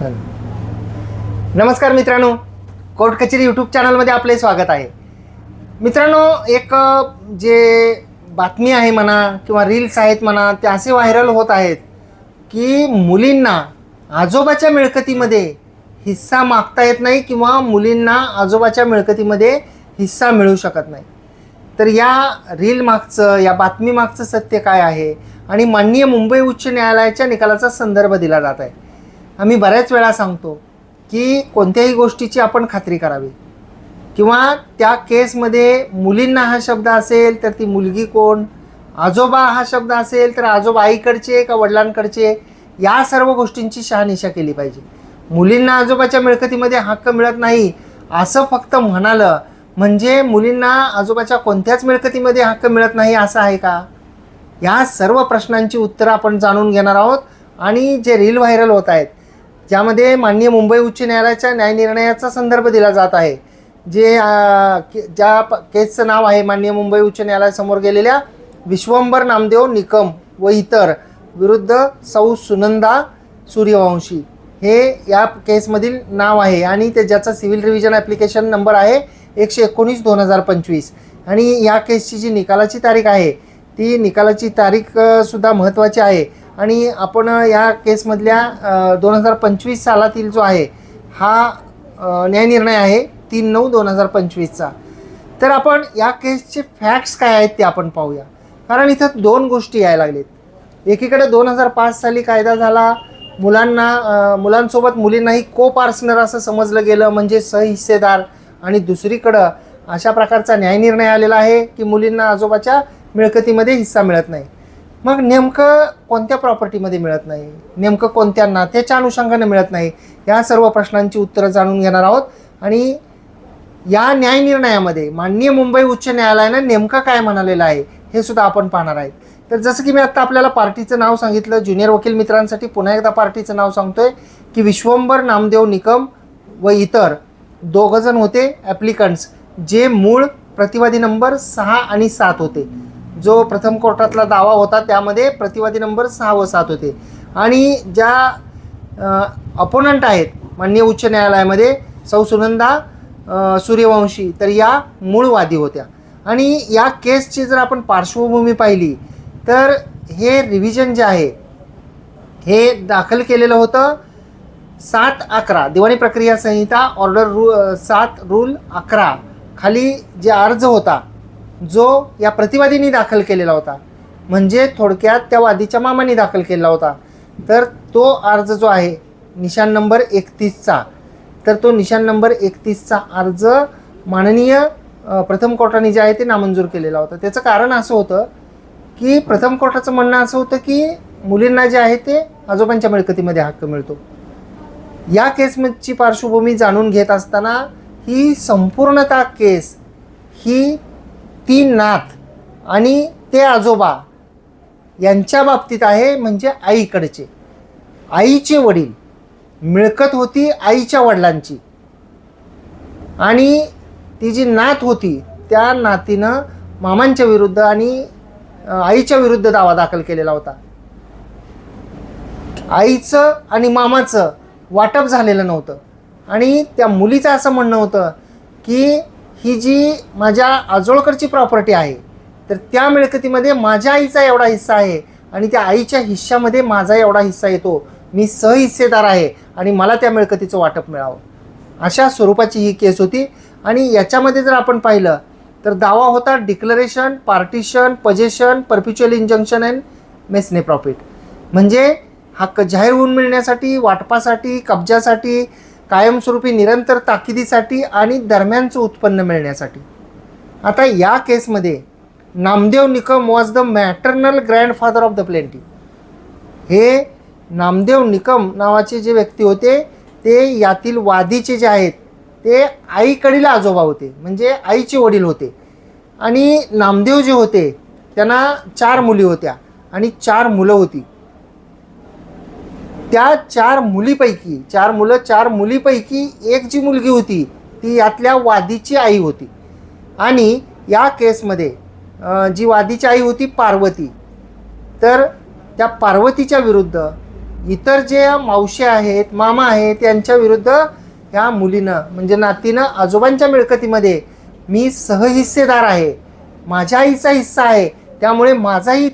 नमस्कार मित्रांनो. कोर्ट कचेरी यूट्यूब चॅनलमध्ये आपले स्वागत आहे. मित्रांनो एक जे बातमी आहे म्हणा किंवा रील्स आहेत म्हणा ते असे व्हायरल होत आहेत की मुलींना आजोबाच्या मिळकतीमध्ये हिस्सा मागता येत नाही किंवा मुलींना आजोबाच्या मिळकतीमध्ये हिस्सा मिळू शकत नाही. तर या रील मागचं या बातमी मागचं सत्य काय आहे? आणि माननीय मुंबई उच्च न्यायालयाच्या निकालाचा संदर्भ दिला जात आहे. आम्ही बऱ्याच वेळा सांगतो की कोणत्याही गोष्टीची आपण खात्री करावी. किंवा त्या केसमध्ये मुलींना हा शब्द असेल तर ती मुलगी कोण? आजोबा हा शब्द असेल तर आजोबा आईकडचे का वडिलांकडचे? या सर्व गोष्टींची शहानिशा केली पाहिजे. मुलींना आजोबाच्या मिळकतीमध्ये हक्क मिळत नाही असं फक्त म्हणालं म्हणजे मुलींना आजोबाच्या कोणत्याच मिळकतीमध्ये हक्क मिळत नाही असं आहे का? या सर्व प्रश्नांची उत्तरं आपण जाणून घेणार आहोत. आणि जे रील व्हायरल होत आहेत ज्यामध्ये माननीय मुंबई उच्च न्यायालयाच्या न्यायनिर्णयाचा संदर्भ दिला जात आहे. जे के- ज्या प- केसचं नाव आहे माननीय मुंबई उच्च न्यायालयासमोर गेलेल्या विश्वंभर नामदेव निकम व इतर विरुद्ध सौ सुनंदा सूर्यवंशी. हे या केसमधील नाव आहे आणि ते ज्याचा सिव्हिल रिव्हिजन ॲप्लिकेशन नंबर आहे एकशे एकोणीस दोन हजार पंचवीस. आणि या केसची जी निकालाची तारीख आहे ती निकालाची तारीखसुद्धा महत्त्वाची आहे. आणि आपण या केसमधल्या दोन हजार पंचवीस सालातील जो आहे हा न्यायनिर्णय आहे तीन नऊ दोन हजार पंचवीसचा. तर आपण या केसचे फॅक्ट्स काय आहेत ते आपण पाहूया. कारण इथं दोन गोष्टी यायला लागलेत. एकीकडे दोन हजार पाच साली कायदा झाला. मुलांना मुलांसोबत मुलींनाही को पार्सनर असं समजलं गेलं म्हणजे सहहिस्सेदार आणि दुसरीकडं अशा प्रकारचा न्यायनिर्णय आलेला आहे की मुलींना आजोबाच्या मिळकतीमध्ये हिस्सा मिळत नाही. मग नेमकं कोणत्या प्रॉपर्टीमध्ये मिळत नाही? नेमकं कोणत्या नात्याच्या अनुषंगाने मिळत नाही? या सर्व प्रश्नांची उत्तरं जाणून घेणार आहोत. आणि या न्यायनिर्णयामध्ये माननीय मुंबई उच्च न्यायालयानं नेमकं काय म्हणालेलं आहे हे सुद्धा आपण पाहणार आहेत. तर जसं की मी आत्ता आपल्याला पार्टीचं नाव सांगितलं ज्युनियर वकील मित्रांसाठी पुन्हा एकदा पार्टीचं नाव सांगतोय की विश्वंभर नामदेव निकम व इतर दोघंजण होते ॲप्लिकंट्स जे मूळ प्रतिवादी नंबर सहा आणि सात होते. जो प्रथम कोर्टातला दावा होता त्यामध्ये प्रतिवादी नंबर सहा व सात होते. आणि ज्या अपोनंट आहेत माननीय उच्च न्यायालयामध्ये सौ सुनंदा सूर्यवंशी तर या मूळवादी होत्या. आणि या केसची जर आपण पार्श्वभूमी पाहिली तर हे रिव्हिजन जे आहे हे दाखल केलेलं होतं सात अकरा दिवाणी प्रक्रिया संहिता ऑर्डर रू सात रूल अकरा. खाली जे अर्ज होता जो या प्रतिवादींनी दाखल केलेला होता. म्हणजे थोडक्यात त्या वादीच्या मामाने दाखल केलेला होता. तर तो अर्ज जो आहे निशाण नंबर एकतीसचा तर तो निशाण नंबर एकतीसचा अर्ज माननीय प्रथम कोर्टाने जे आहे ते नामंजूर केलेला होता. त्याचं कारण असं होतं की प्रथम कोर्टाचं म्हणणं असं होतं की मुलींना जे आहे ते आजोबांच्या मिळकतीमध्ये हक्क मिळतो. या केसची पार्श्वभूमी जाणून घेत असताना ही संपूर्णतः केस ही ती नात आणि ते आजोबा यांच्या बाबतीत आहे म्हणजे आईकडचे. आईचे वडील. मिळकत होती आईच्या वडिलांची. आणि ती जी नात होती त्या नातीनं मामांच्या विरुद्ध आणि आईच्या विरुद्ध दावा दाखल केलेला होता. आईचं आणि मामाचं वाटप झालेलं नव्हतं. आणि त्या मुलीचं असं म्हणणं होतं की ही जी माझ्या आजोळकरची प्रॉपर्टी आहे तर त्या मिळकतीमध्ये माझ्या आईचा एवढा हिस्सा आहे आणि त्या आईच्या हिश्श्यामध्ये माझा एवढा हिस्सा येतो. मी सहहिस्सेदार आहे आणि मला त्या मिळकतीचं वाटप मिळावं. अशा स्वरूपाची ही केस होती आणि याच्यामध्ये जर आपण पाहिलं तर दावा होता declaration partition possession perpetual injunction and mesne profit म्हणजे हक्क जाहीर होऊन मिळण्यासाठी वाटपासाठी कब्जासाठी कायमस्वरूपी निरंतर ताकिदीसाठी आणि दरम्यानचं उत्पन्न मिळण्यासाठी. आता या केसमध्ये Namdev Nikam was the maternal grandfather of the plaintiff हे नामदेव निकम नावाचे जे व्यक्ती होते ते यातील वादीचे जे आहेत ते आईकडील आजोबा होते म्हणजे आईचे वडील होते. आणि नामदेव जे होते त्यांना चार मुली होत्या आणि चार मुलं होती. त्या चार मुलीपैकी चार मुलं चार मुलीपैकी एक जी मुलगी होती ती यातल्या वादीची आई होती. आणि या केसमध्ये जी वादीची आई होती पार्वती तर त्या पार्वतीच्या विरुद्ध इतर जे मावशी आहेत मामा आहेत यांच्या विरुद्ध ह्या मुलीनं म्हणजे नातीनं आजोबांच्या मिळकतीमध्ये मी सहहिस्सेदार आहे माझ्या आईचा हिस्सा आहे त्यामुळे माझाही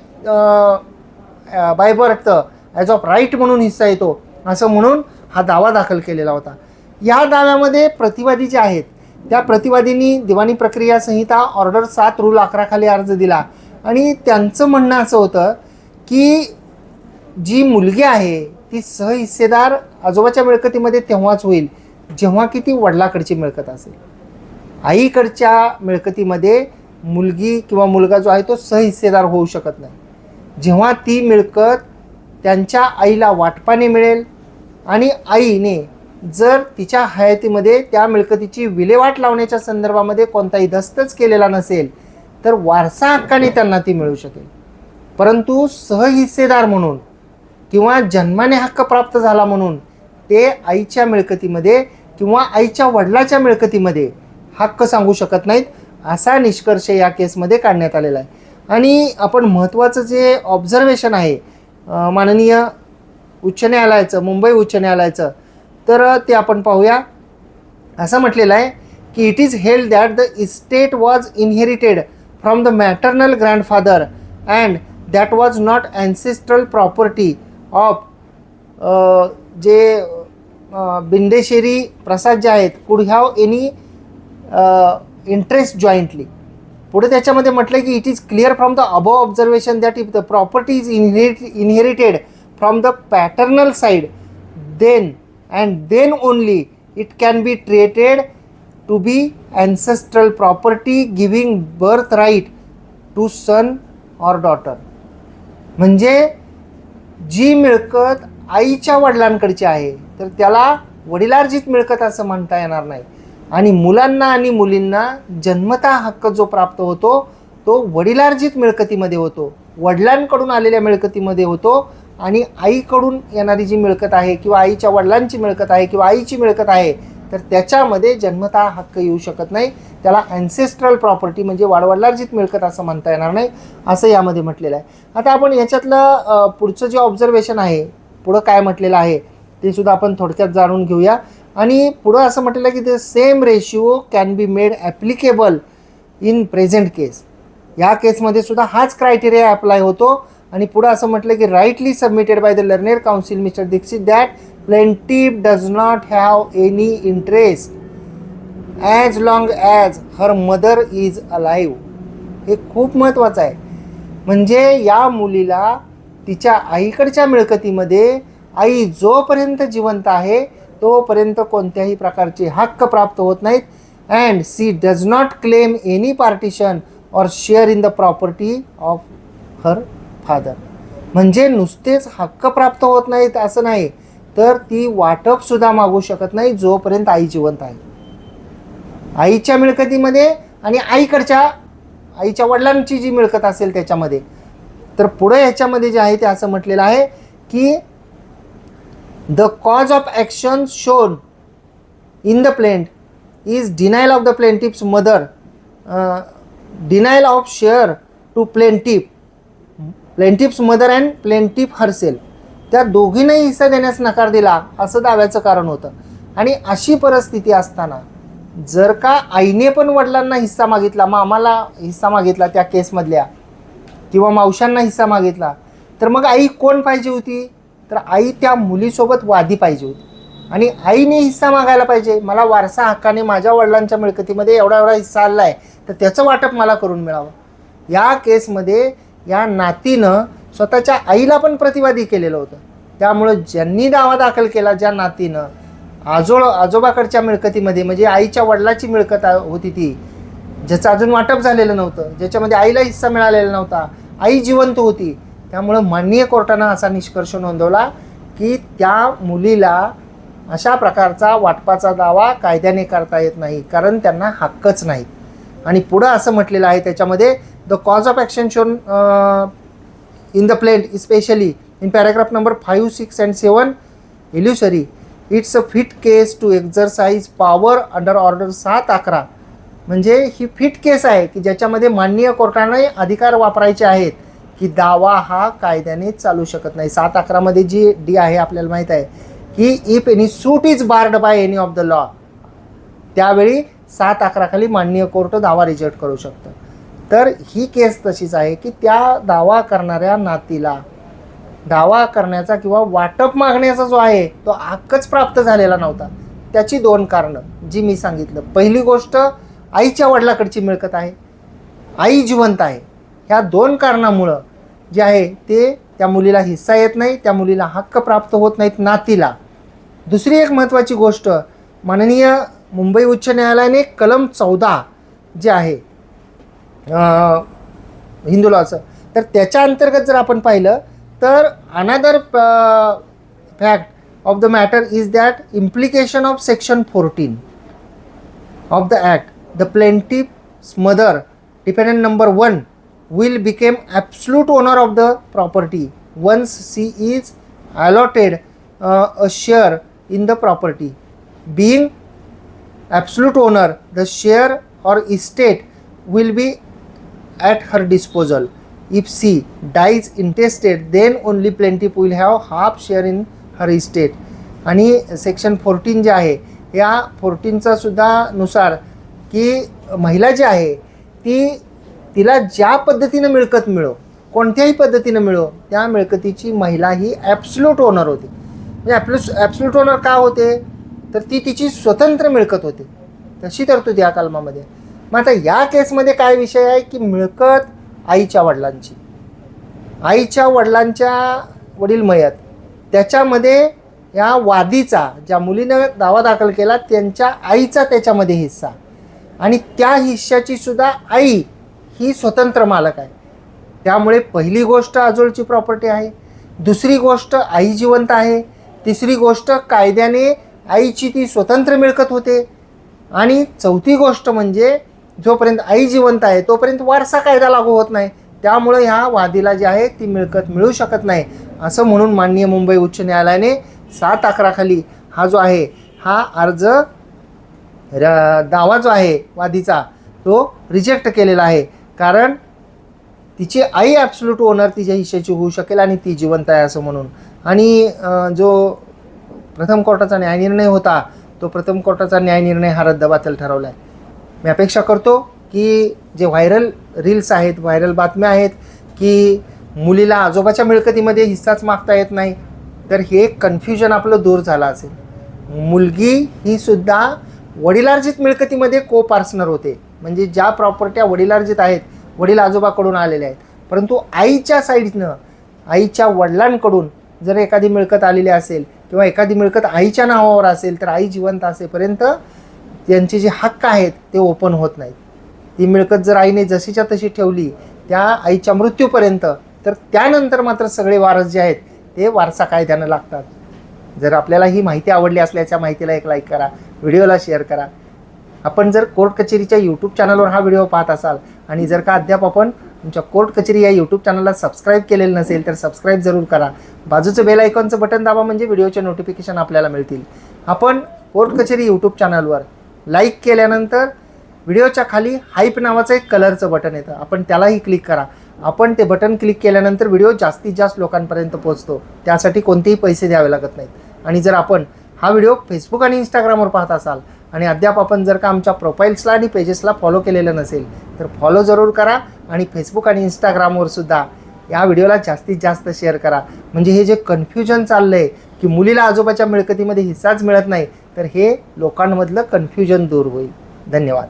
by birth as of right म्हणून हिस्सा येतो. असं म्हणून हा दावा दाखल केलेला होता. या दाव्यामध्ये प्रतिवादी जे आहेत त्या प्रतिवादींनी दिवाणी प्रक्रिया संहिता ऑर्डर सात रूल अकराखाली अर्ज दिला. आणि त्यांचं म्हणणं असं होतं की जी मुलगी आहे ती सहहिस्सेदार आजोबाच्या मिळकतीमध्ये तेव्हाच होईल जेव्हा की ती वडिलाकडची मिळकत असेल. आईकडच्या मिळकतीमध्ये मुलगी किंवा मुलगा जो आहे तो सहहिस्सेदार होऊ शकत नाही. जेव्हा ती मिळकत त्यांच्या आईला वाटपाने मिळेल. आणि आईने जर तिच्या हयातीमध्ये त्या मिळकतीची विल्हेवाट लावण्याच्या संदर्भामध्ये कोणताही दस्तच केलेला नसेल तर वारसा हक्काने त्यांना ती मिळू शकेल. परंतु सहहिस्सेदार म्हणून किंवा जन्माने हक्क प्राप्त झाला म्हणून ते आईच्या मिळकतीमध्ये किंवा आईच्या वडिलाच्या मिळकतीमध्ये हक्क सांगू शकत नाहीत असा निष्कर्ष या केसमध्ये काढण्यात आलेला आहे. आणि आपण महत्त्वाचं जे ऑब्झर्वेशन आहे माननीय उच्च न्यायालयाचं मुंबई उच्च न्यायालयाचं तर ते आपण पाहूया. असं म्हटलेलं आहे की it is held that the estate was inherited from the maternal grandfather and that was not ancestral property of जे अं, बिंडेशेरी प्रसाद जे आहेत कुड हॅव एनी इंटरेस्ट जॉईंटली पुढे त्याच्यामध्ये म्हटलं की it is clear from the above observation that if the property is inherit inherited from the paternal side then and then only it can be treated to be ancestral property giving birth right to son or daughter म्हणजे जी मिळकत आईच्या वडिलांकडची आहे तर त्याला वडिलार्जित मिळकत असं म्हणता येणार नाही. आणि मुलांना आणि मुलींना जन्मता हक्क जो प्राप्त होतो तो वडिलार्जित मिळकतीमध्ये होतो. वडिलांकडून आलेल्या मिळकतीमध्ये होतो आणि आईकडून येणारी जी मिळकत आहे किंवा आईच्या वडिलांची मिळकत आहे किंवा आईची मिळकत आहे तर त्याच्यामध्ये जन्मता हक्क येऊ शकत नाही. त्याला अँसेस्ट्रल प्रॉपर्टी म्हणजे वाडवडलार्जित मिळकत असं म्हणता येणार नाही असं यामध्ये म्हटलेलं आहे. आता आपण याच्यातलं पुढचं जे ऑब्झर्वेशन आहे पुढं काय म्हटलेलं आहे ते सुद्धा आपण थोडक्यात जाणून घेऊया. आणि पुढं असं म्हटलं की the same ratio can be made applicable in present case या केसमध्ये सुद्धा हाच क्रायटेरिया अप्लाय होतो. आणि पुढं असं म्हटलं की rightly submitted by the learned counsel mister Dikshit that plaintiff does not have any interest as long as her mother is alive हे खूप महत्त्वाचं आहे. म्हणजे या मुलीला तिच्या आईकडच्या मिळकतीमध्ये आई जोपर्यंत जिवंत आहे तोपर्यंत कोणत्याही प्रकारचे हक्क प्राप्त होत नाहीत. And she does not claim any partition or share in the property of her father म्हणजे नुसतेच हक्क प्राप्त होत नाहीत असं नाही. तर ती वाटपसुद्धा मागू शकत नाही जोपर्यंत आई जिवंत आहे. आईच्या मिळकतीमध्ये आणि आईकडच्या आईच्या वडिलांची जी मिळकत असेल त्याच्यामध्ये. तर पुढं ह्याच्यामध्ये जे आहे ते असं म्हटलेलं आहे की the cause of action shown in the is is denial of the mother, mother denial of share to plaintiff, plaintiff's mother and plaintiff herself. त्या दोघींनाही हिस्सा देण्यास नकार दिला असं दाव्याचं कारण होतं आणि अशी परिस्थिती असताना जर का आईने पण वडिलांना हिस्सा मागितला मामाला हिस्सा मागितला त्या केसमधल्या किंवा मावशांना हिस्सा मागितला तर मग आई कोण पाहिजे होती तर आई त्या मुलीसोबत वादी पाहिजे होती. आणि आईने हिस्सा मागायला पाहिजे. मला वारसा हक्काने माझ्या वडिलांच्या मिळकतीमध्ये एवढा एवढा हिस्सा आला आहे तर त्याचं वाटप मला करून मिळावं. या केसमध्ये या नातीनं स्वतःच्या आईला पण प्रतिवादी केलेलं होतं. त्यामुळं ज्यांनी दावा दाखल केला ज्या नातीनं आजोळ आजोबाकडच्या मिळकतीमध्ये म्हणजे आईच्या वडिलाची मिळकत होती ती ज्याचं अजून वाटप झालेलं नव्हतं. ज्याच्यामध्ये आईला हिस्सा मिळालेला नव्हता. आई जिवंत होती. त्यामुळं माननीय कोर्टानं असा निष्कर्ष नोंदवला की त्या मुलीला अशा प्रकारचा वाटपाचा दावा कायद्याने करता येत नाही कारण त्यांना हक्कच नाहीत आणि पुढं असं म्हटलेलं आहे त्याच्यामध्ये the cause of action shown in the plaint specially in paragraph number five six and seven illusory it's a fit case to exercise power under order सात अकरा. म्हणजे ही फिट केस आहे की ज्याच्यामध्ये माननीय कोर्टाने अधिकार वापरायचे आहेत. की दावा हा कायद्याने चालू शकत नाही. सात अकरामध्ये जी डी आहे आपल्याला माहीत आहे की if any suit is barred by any of the law त्यावेळी सात अकराखाली माननीय कोर्ट दावा रिजेक्ट करू शकतं. तर ही केस तशीच आहे की त्या दावा करणाऱ्या नातीला दावा करण्याचा किंवा वाटप मागण्याचा जो आहे तो हक्कच प्राप्त झालेला नव्हता. त्याची दोन कारणं जी मी सांगितलं. पहिली गोष्ट आईच्या वडिलाकडची मिळकत आहे. आई जिवंत आहे. ह्या दोन कारणामुळं जे आहे ते त्या मुलीला हिस्सा येत नाही त्या मुलीला हक्क प्राप्त होत नाहीत नातीला. दुसरी एक महत्त्वाची गोष्ट माननीय मुंबई उच्च न्यायालयाने कलम चौदा जे आहे हिंदू लॉचं तर त्याच्या अंतर्गत जर आपण पाहिलं तर another fact of the matter is that implication of section fourteen of the act the plaintiff's mother dependent number one will become absolute owner of the property once she is allotted uh, a share in the property. Being absolute owner, the share or estate will be at her disposal. If she dies intestate, then only plaintiff will have half share in her estate. आणि section fourteen जे आहे या फोर्टीनचा सुद्धा नुसार की महिला जी आहे ती तिला ज्या पद्धतीनं मिळकत मिळो कोणत्याही पद्धतीनं मिळो त्या मिळकतीची महिला ही ॲप्सल्यूट ओनर होती. म्हणजे ॲप्लस ॲब्सल्यूट ओनर का होते? तर ती तिची स्वतंत्र मिळकत होती. तशी तरतूद या कलमामध्ये. मग आता या केसमध्ये काय विषय आहे? की मिळकत आईच्या वडिलांची. आईच्या वडिलांच्या वडील मयत. त्याच्यामध्ये या वादीचा ज्या मुलीनं दावा दाखल केला त्यांच्या आईचा त्याच्यामध्ये हिस्सा. आणि त्या हिश्श्याची सुद्धा आई ही स्वतंत्र मालक आहे. त्यामुळे पहिली गोष्ट आजोळची प्रॉपर्टी आहे. दुसरी गोष्ट आई जिवंत आहे. तिसरी गोष्ट कायद्याने आईची ती स्वतंत्र मिळकत होते. आणि चौथी गोष्ट म्हणजे जोपर्यंत आई जिवंत आहे तोपर्यंत वारसा कायदा लागू होत नाही. त्यामुळं ह्या वादीला जी आहे ती मिळकत मिळू शकत नाही. असं म्हणून माननीय मुंबई उच्च न्यायालयाने सात अकराखाली हा जो आहे हा अर्ज र- दावा जो आहे वादीचा तो रिजेक्ट केलेला आहे. कारण तिची आई ॲब्सोल्यूट ओनर तिच्या हिश्श्याची होऊ शकेल आणि ती जिवंत आहे असं म्हणून. आणि जो प्रथम कोर्टाचा न्यायनिर्णय होता तो प्रथम कोर्टाचा न्यायनिर्णय हा रद्दबातल ठरवला आहे मी अपेक्षा करतो की जे व्हायरल रील्स आहेत व्हायरल बातम्या आहेत की मुलीला आजोबाच्या मिळकतीमध्ये हिस्साच मागता येत नाही तर हे कन्फ्युजन आपलं दूर झालं असेल. मुलगी ही सुद्धा वडिलार्जित मिळकतीमध्ये को पार्सनर होते. म्हणजे ज्या प्रॉपर्ट्या वडिलार्जित आहेत वडील आजोबाकडून आलेले आहेत. परंतु आईच्या साईडनं आईच्या वडिलांकडून जर एखादी मिळकत आलेली असेल किंवा एखादी मिळकत आईच्या नावावर असेल तर आई जिवंत असेपर्यंत त्यांचे जे हक्क आहेत ते ओपन होत नाहीत. ती मिळकत जर आईने जशीच्या तशी ठेवली त्या आईच्या मृत्यूपर्यंत तर त्यानंतर मात्र सगळे वारस जे आहेत ते वारसा कायद्यानं लागतात. जर आपल्याला ही माहिती आवडली असल्याच्या माहितीला एक लाईक करा व्हिडिओला शेअर करा. आपण जर कोर्ट कचेरीच्या यूट्यूब चॅनलवर हा व्हिडिओ पाहत असाल आणि जर का अद्याप आपण तुमच्या कोर्ट कचेरी या यूट्यूब चॅनलला सबस्क्राईब केलेलं नसेल तर सबस्क्राईब जरूर करा. बाजूचं बेल आयकॉनचं बटन दाबा म्हणजे व्हिडिओचे नोटिफिकेशन आपल्याला मिळतील. आपण कोर्ट कचेरी यूट्यूब चॅनलवर लाईक केल्यानंतर व्हिडिओच्या खाली हाईप नावाचं एक कलरचं बटन येतं. आपण त्यालाही क्लिक करा. आपण ते बटन क्लिक केल्यानंतर व्हिडिओ जास्तीत जास्त लोकांपर्यंत पोहोचतो. त्यासाठी कोणतेही पैसे द्यावे लागत नाहीत. आणि जर आपण हा व्हिडिओ फेसबुक आणि इंस्टाग्रामवर पाहत असाल. आणि अद्याप आपण जर का आमच्या प्रोफाईल्सला आणि पेजेसला फॉलो केलेलं नसेल तर फॉलो जरूर करा आणि फेसबुक आणि इंस्टाग्रामवर सुद्धा या व्हिडिओला जास्तीत जास्त शेअर करा. म्हणजे हे जे कन्फ्युजन चाललं आहे की मुलीला आजोबाच्या मिळकतीमध्ये हिस्साच मिळत नाही तर हे लोकांमधलं कन्फ्युजन दूर होईल. धन्यवाद.